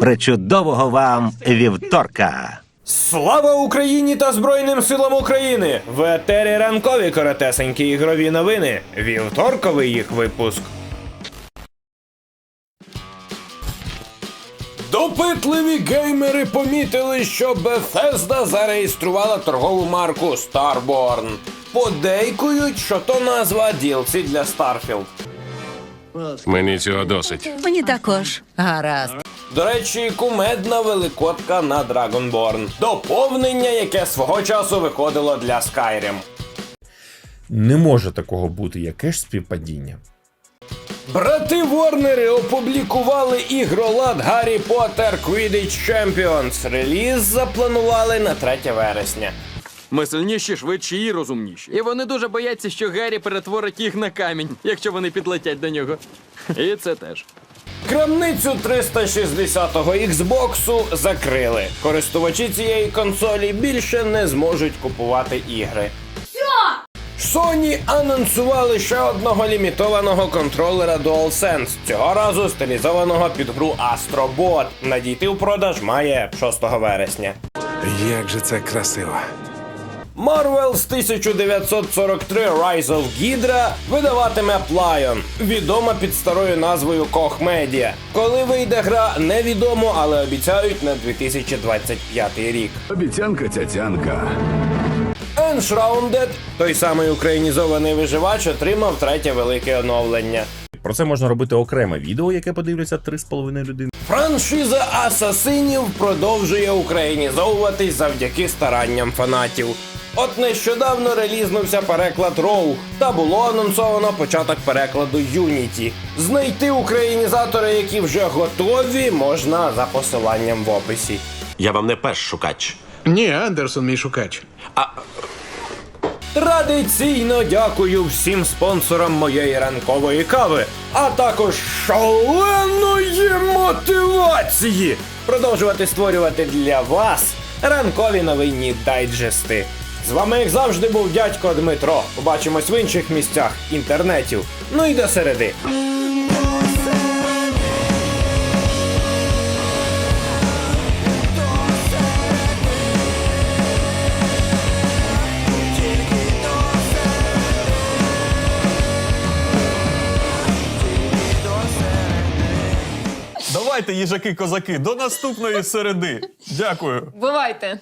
Причудового вам вівторка! Слава Україні та Збройним силам України! В етері ранкові коротесенькі ігрові новини. Вівторковий їх випуск. Допитливі геймери помітили, що Bethesda зареєструвала торгову марку Starborn. Подейкують, що то назва DLC для Starfield. Мені цього досить. Мені також. Гаразд. До речі, кумедна великодка на Dragonborn. Доповнення, яке свого часу виходило для Skyrim. Не може такого бути, яке ж співпадіння. Брати Ворнери опублікували ігролад Гаррі Поттер Quidditch Champions. Реліз запланували на 3 вересня. Ми сильніші, швидші і розумніші. І вони дуже бояться, що Геррі перетворить їх на камінь, якщо вони підлетять до нього. І це теж. Крамницю 360-го Xbox закрили. Користувачі цієї консолі більше не зможуть купувати ігри. Sony анонсували ще одного лімітованого контролера DualSense, цього разу стилізованого під гру Astrobot. Надійти в продаж має 6 вересня. Як же це красиво. Marvel з 1943 Rise of Hydra видаватиме Plion, відома під старою назвою Koch Media. Коли вийде гра, невідомо, але обіцяють на 2025 рік. Обіцянка цяцянка. Enshrouded, той самий українізований виживач, отримав третє велике оновлення. Про це можна робити окреме відео, яке подивляться 3,5 людини. Франшиза Асасинів продовжує українізовуватись завдяки старанням фанатів. От нещодавно релізнувся переклад Роу, та було анонсовано початок перекладу Unity. Знайти українізатори, які вже готові, можна за посиланням в описі. Я вам не перш шукач. Ні, Андерсон мій шукач. А... Традиційно дякую всім спонсорам моєї ранкової кави, а також шаленої мотивації продовжувати створювати для вас ранкові новинні дайджести. З вами, як завжди, був дядько Дмитро. Побачимось в інших місцях інтернетів. Ну і до середи. Давайте, їжаки-козаки, до наступної середи. Дякую. Бувайте!